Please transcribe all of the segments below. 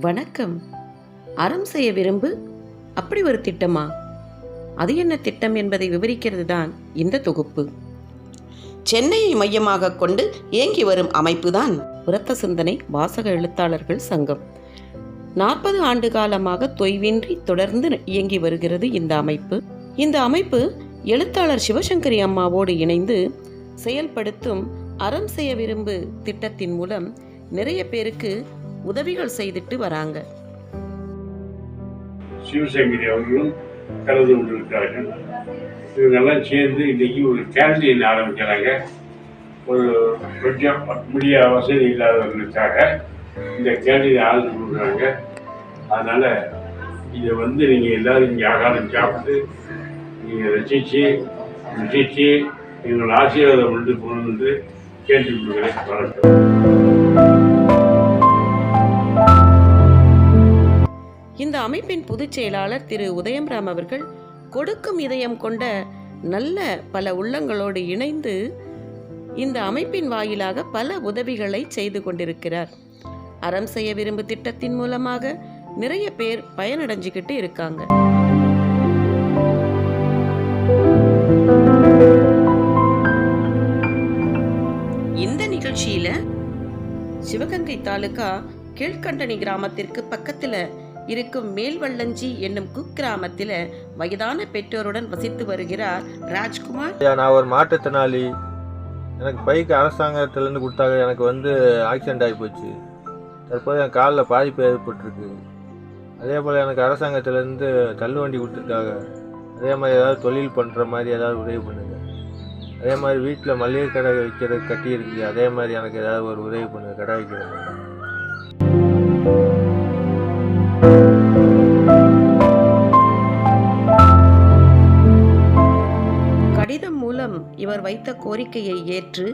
வணக்கம். அறம் செய்ய விரும்பு. அப்படி ஒரு திட்டமா? அது என்ன திட்டம் என்பதை விவரிக்கிறது தான் இந்த தொகுப்பு. சென்னையை மையமாக கொண்டு இயங்கி வரும் அமைப்புதான் உரத்த சிந்தனை வாசக எழுத்தாளர்கள் சங்கம். நாற்பது ஆண்டு காலமாக தொய்வின்றி தொடர்ந்து இயங்கி வருகிறது இந்த அமைப்பு. இந்த அமைப்பு எழுத்தாளர் சிவசங்கரி அம்மாவோடு இணைந்து செயல்படுத்தும் அறம் செய்ய விரும்பு திட்டத்தின் மூலம் நிறைய பேருக்கு உதவிகள் செய்துட்டு வராங்க. சிவசங்கரி அவர்களும் கலந்து கொண்டிருக்கிறார்கள். இவங்கெல்லாம் சேர்ந்து இன்னைக்கு ஒரு கேண்டீன் ஆரம்பிக்கிறாங்க. ஒரு கொஞ்சம் முடிய வசதி இல்லாதவர்களுக்காக இந்த கேண்டீன் ஆரம்பித்து கொடுக்குறாங்க. அதனால் இதை வந்து நீங்கள் எல்லாரும் இங்கே ஆகாரம் சாப்பிட்டு நீங்கள் ரசித்து ருசித்து எங்கள் ஆசீர்வாதம் கொண்டு போகணும் என்று கேட்டுக்கொள்கிறேன் வணக்கம். இந்த அமைப்பின் பொதுச் செயலாளர் திரு உதயம்ராம் அவர்கள் கொடுக்கும் இதயம் கொண்ட நல்ல பல உள்ளங்களோடு இணைந்து இந்த அமைப்பின் வாயிலாக பல உதவிகளை செய்து கொண்டிருக்கிறார். அறம் செய்ய விரும்பு திட்டத்தின் மூலமாக நிறைய பேர் பயனடைஞ்சுக்கிட்டு இருக்காங்க. இந்த நிகழ்ச்சியில சிவகங்கை தாலுகா கீழ்கண்டனி கிராமத்திற்கு பக்கத்துல இருக்கும் மேல்வள்ளஞ்சி என்னும் குக்கிராமத்தில வயதான பெற்றோருடன் வசித்து வருகிறார் ராஜ்குமார். நான் ஒரு மாற்றுத்திறனாளி எனக்கு பைக் அரசாங்கத்திலேருந்து கொடுத்தாங்க. எனக்கு வந்து ஆக்சிடென்ட் ஆகி போச்சு. தற்போது என் காலில் பாதிப்பு ஏற்பட்டிருக்கு. அதே போல் எனக்கு அரசாங்கத்திலேருந்து தள்ளுவண்டி கொடுத்துருக்காங்க. அதே மாதிரி ஏதாவது தொழில் பண்ணுற மாதிரி ஏதாவது உதவி பண்ணுங்கள் அதே மாதிரி வீட்டில் மளிகை கடை வைக்கிறது கட்டியிருக்கு அதே மாதிரி எனக்கு ஏதாவது ஒரு உதவி பண்ணுங்கள் கடை வைக்கிறது வைத்த கோரிக்கையை ஏற்று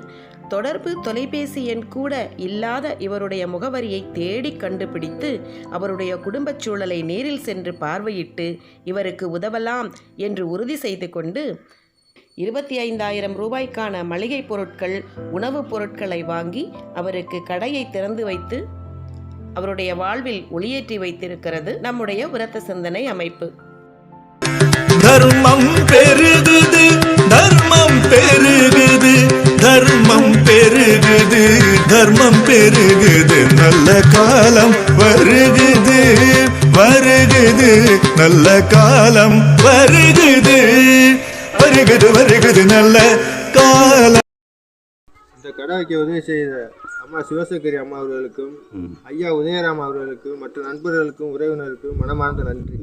தொடர்பு தொலைபேசி எண் கூட இல்லாத இவருடைய முகவரியை தேடி கண்டுபிடித்து அவருடைய குடும்பச் சூழலை நேரில் சென்று பார்வையிட்டு இவருக்கு உதவலாம் என்று உறுதி செய்து கொண்டு இருபத்தி ஐந்தாயிரம் ரூபாய்க்கான மளிகை பொருட்கள் உணவுப் பொருட்களை வாங்கி அவருக்கு கடையை திறந்து வைத்து அவருடைய வாழ்வில் ஒளியேற்றி வைத்திருக்கிறது நம்முடைய உரத்த சிந்தனை அமைப்பு. தர்மம் பெரு தர்மம் பெருகுது நல்ல காலம் வருகுது வருகுது நல்ல காலம் வருகுது வருகுது வருகுது நல்ல காலம். இந்த கடை வைக்க உதவி செய்த அம்மா சிவசங்கரி அம்மா அவர்களுக்கும் ஐயா உதயராம் அவர்களுக்கும் மற்ற நண்பர்களுக்கும் உறவினருக்கும் மனமார்ந்த நன்றி.